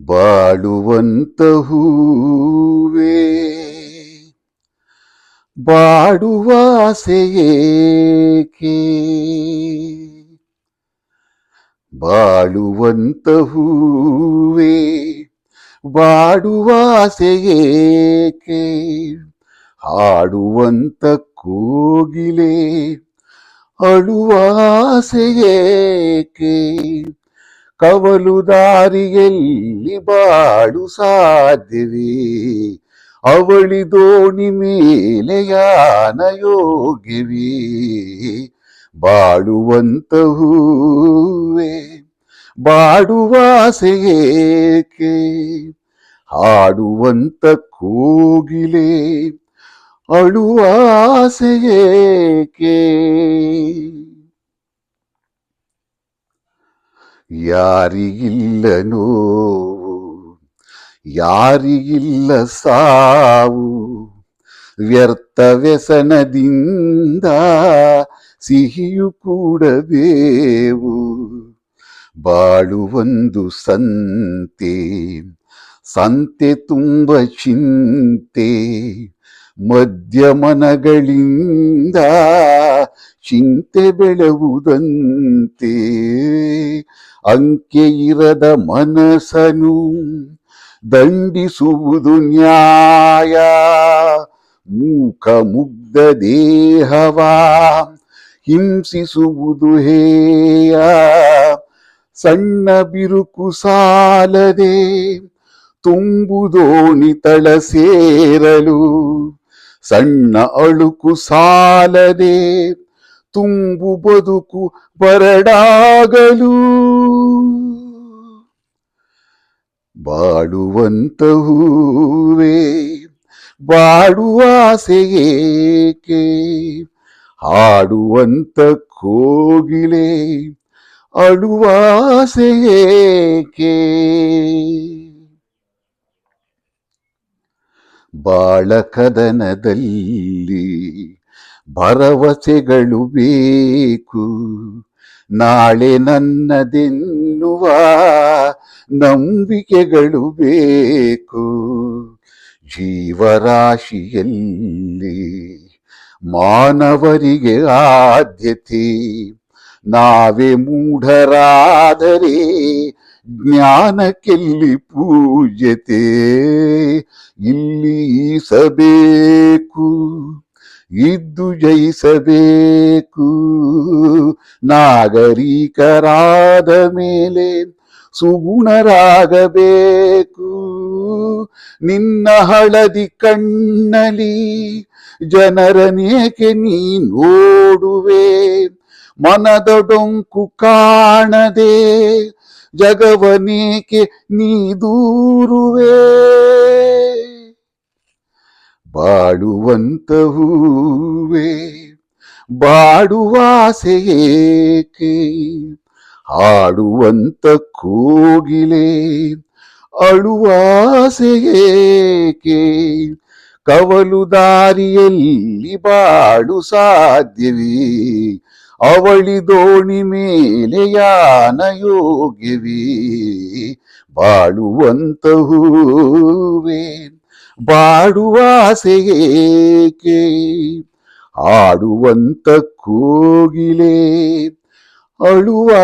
ಬಾಡುವಂತ ಹೂವೇ ಬಾಡುವಾಸೆಯೇಕೆ ಬಾಳುವಂತ ಹೂವೇ ಬಾಡುವಾಸೆಯೇಕೆ ಹಾಡುವಂತ ಕೋಗಿಲೆ ಅಳುವಾಸೆಯೇಕೆ? ಕವಲು ದಾರಿಯಲ್ಲಿ ಬಾಳು ಸಾಧ್ಯವೇ? ಅವಳಿ ದೋಣಿ ಮೇಲೆ ಯಾನ ಯೋಗಿವಿ ಬಾಳುವಂತ ಹೂವೇ ಬಾಡುವಾಸೆಯೇಕೆ ಹಾಡುವಂತ ಕೋಗಿಲೆ ಅಳುವಾಸೆಯೇಕೆ ಯಾರಿಗಿಲ್ಲ ನೋವು ಯಾರಿಗಿಲ್ಲ ಸಾವು ವ್ಯರ್ಥ ವ್ಯಸನದಿಂದ ಸಿಹಿಯು ಕೂಡಬೇವು. ಬಾಳುವೊಂದು ಸಂತೆ ಸಂತೆ ತುಂಬ ಚಿಂತೆ. ಮದ್ಯಮನಗಳಿಂದ ಚಿಂತೆ ಬೆಳವುದಂತೆ. ಅಂಕೆ ಇರದ ಮನಸ್ಸನು ದಂಡಿಸುವುದು ನ್ಯಾಯ. ಮೂಕ ಮುಗ್ಧ ದೇಹವ ಹಿಂಸಿಸುವುದು ಹೇಯ. ಸಣ್ಣ ಬಿರುಕು ಸಾಲದೆ ತುಂಬುದೋಣಿ ತಳ ಸೇರಲು ಸಣ್ಣ ಅಳುಕು ಸಾಲದೆ ತುಂಬು ಬದುಕು ಬರಡಾಗಲು. ಬಾಡುವಂತ ಹೂವೇ ಬಾಡುವಾಸೆಯೇಕೆ ಹಾಡುವಂತ ಕೋಗಿಲೆ ಅಳುವಾಸೆಯೇಕೆ ಬಾಳಕದನದಲ್ಲಿ ಭರವಸೆಗಳು ಬೇಕು. ನಾಳೆ ನನ್ನದೆನ್ನುವ ನಂಬಿಕೆಗಳು ಬೇಕು. ಜೀವರಾಶಿಯಲ್ಲಿ ಮಾನವರಿಗೆ ಆದ್ಯತೆ. ನಾವೇ ಮೂಢರಾದರೆ ಜ್ಞಾನಕ್ಕೆಲ್ಲಿ ಪೂಜ್ಯತೆ ಇಲ್ಲಿ ಈಸಬೇಕು, ಇದ್ದು ಜಯಿಸಬೇಕು. ನಾಗರಿಕರಾದ ಮೇಲೆ ಸುಗುಣರಾಗಬೇಕು. ನಿನ್ನ ಹಳದಿ ಕಣ್ಣಲಿ ಜನರನೇಕೆ ನೀ ನೋಡುವೆ? ಮನದ ಡೊಂಕು ಕಾಣದೆ ಜಗವನೇಕೆ ನೀ ದೂರುವೆ. ಬಾಡುವಂತ ಹೂವೇ ಬಾಡುವಾಸೆಯೇಕೆ ಹಾಡುವಂತ ಕೋಗಿಲೆ ಅಳುವಾಸೆಯೇಕೆ ಕವಲು ದಾರಿಯಲ್ಲಿ ಬಾಡು ಸಾಧ್ಯವೇ? ಅವಳಿ ದೋಣಿ ಮೇಲೆ ಯಾನ ಯೋಗ್ಯವೇ ಬಾಳುವಂತ ಹೂವೇ ಬಾಡುವಾಸೆಯೇಕೆ ಆಡುವಂತ ಕೋಗಿಲೆ ಅಳುವಾಸೆಯೇಕೆ